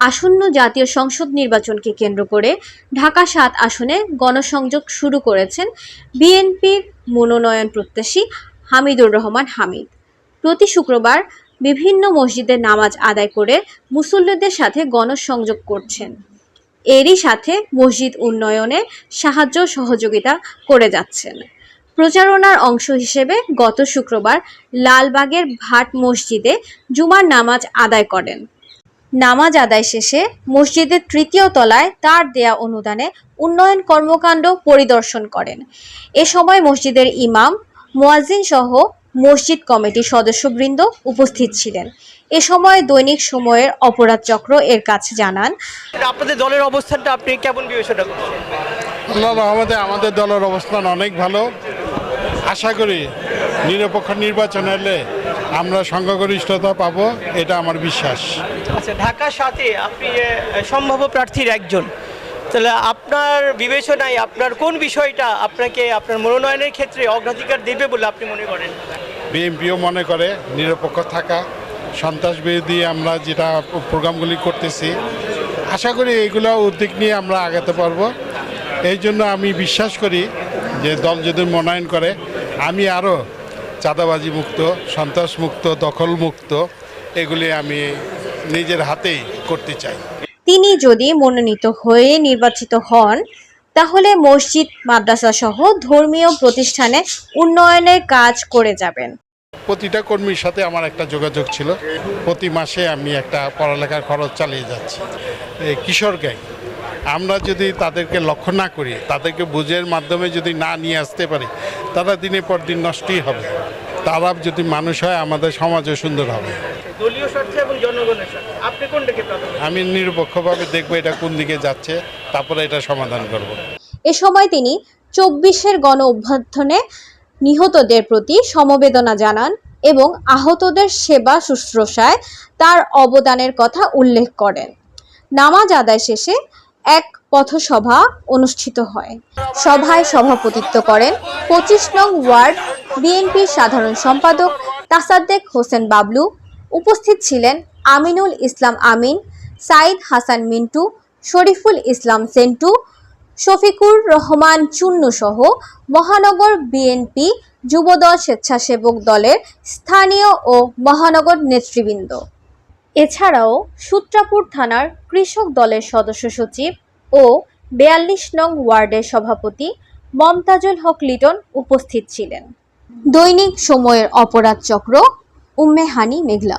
আসন্ন জাতীয় সংসদ নির্বাচনকে কেন্দ্র করে ঢাকা সাত আসনে গণসংযোগ শুরু করেছেন বিএনপির মনোনয়ন প্রত্যাশী হামিদুর রহমান হামিদ। প্রতি শুক্রবার বিভিন্ন মসজিদে নামাজ আদায় করে মুসল্লিদের সাথে গণসংযোগ করছেন। এরই সাথে মসজিদ উন্নয়নে সাহায্য সহযোগিতা করে যাচ্ছেন। প্রচারণার অংশ হিসেবে গত শুক্রবার লালবাগের ভাট মসজিদে জুমার নামাজ আদায় করেন। নামাজ আদায় শেষে মসজিদের তৃতীয় তলায় তার দেয়া অনুদানে উন্নয়ন কর্মকাণ্ড পরিদর্শন করেন। এ সময় মসজিদের ইমাম মুয়াজ্জিন সহ মসজিদ কমিটির সদস্যবৃন্দ উপস্থিত ছিলেন। এ সময় দৈনিক সময়ের অপরাধ চক্র এর কাছে জানান আপনাদের দলের অবস্থানটা আপনি কেমন বিবেচনা করছেন? আল্লাহ রহমতে আমাদের দলের অবস্থান অনেক ভালো। আশা করি নিরপেক্ষ নির্বাচন হলে আমরা সংখ্যাগরিষ্ঠতা পাবো এটা আমার বিশ্বাস। আচ্ছা ঢাকার সাথে আপনি সম্ভাব্য প্রার্থীর একজন। তাহলে আপনার বিবেচনায় আপনার কোন বিষয়টা আপনাকে আপনার মনোনয়নের ক্ষেত্রে অগ্রাধিকার দেবে বলে আপনি মনে করেন? বিএনপিও মনে করে নিরপেক্ষ থাকা সন্ত্রাস বিরোধী আমরা যেটা প্রোগ্রামগুলি করতেছি, আশা করি এইগুলো উদ্যোগ নিয়ে আমরা আগাতে পারব। এই জন্য আমি বিশ্বাস করি যে দল যদি মনোনয়ন করে, আমি আরও চাঁদাবাজি মুক্ত সন্ত্রাস মুক্ত দখল মুক্ত এগুলি আমি নিজের হাতেই করতে চাই। তিনি যদি মনোনীত হয়ে নির্বাচিত হন তাহলে মসজিদ মাদ্রাসা সহ ধর্মীয় প্রতিষ্ঠানে উন্নয়নের কাজ করে যাবেন। প্রতিটা কর্মীর সাথে আমার একটা যোগাযোগ ছিল। প্রতি মাসে আমি একটা পড়ালেখার খরচ চালিয়ে যাচ্ছি। এই কিশোর গ্যাং আমরা যদি তাদেরকে লক্ষ্য না করি তাদেরকে বুঝের মাধ্যমে যদি না নিয়ে আসতে পারি তারা দিনের পর দিন নষ্টই হবে। তারা যদি মানুষ হয় আমাদের সমাজও সুন্দর হবে। দলীয় স্বার্থে এবং জনগণের স্বার্থে? আপনি কোনটাকে আমি নিরপেক্ষভাবে দেখব এটা কোন দিকে যাচ্ছে তারপরে এটা সমাধান করব। এ সময় তিনি চব্বিশের গণ অভ্যর্থনে নিহতদের প্রতি সমবেদনা জানান এবং আহতদের সেবা শুশ্রূষায় তার অবদানের কথা উল্লেখ করেন। নামাজ আদায় শেষে এক পথসভা অনুষ্ঠিত হয়। সভায় সভাপতিত্ব করেন পঁচিশ নং ওয়ার্ড বিএনপির সাধারণ সম্পাদক তাসাদ্দেক হোসেন বাবলু উপস্থিত ছিলেন আমিনুল ইসলাম আমিন, সাইদ হাসান মিন্টু, শরীফুল ইসলাম সেন্টু, শফিকুর রহমান চুন্নু সহ মহানগর বিএনপি যুবদল স্বেচ্ছাসেবক দলের স্থানীয় ও মহানগর নেতৃবৃন্দ। এছাড়াও সূত্রাপুর থানার কৃষক দলের সদস্য সচিব ও বেয়াল্লিশ নং ওয়ার্ডের সভাপতি মমতাজুল হক লিটন উপস্থিত ছিলেন। দৈনিক সময়ের অপরাধ চক্র उम्मे हनी मेघला।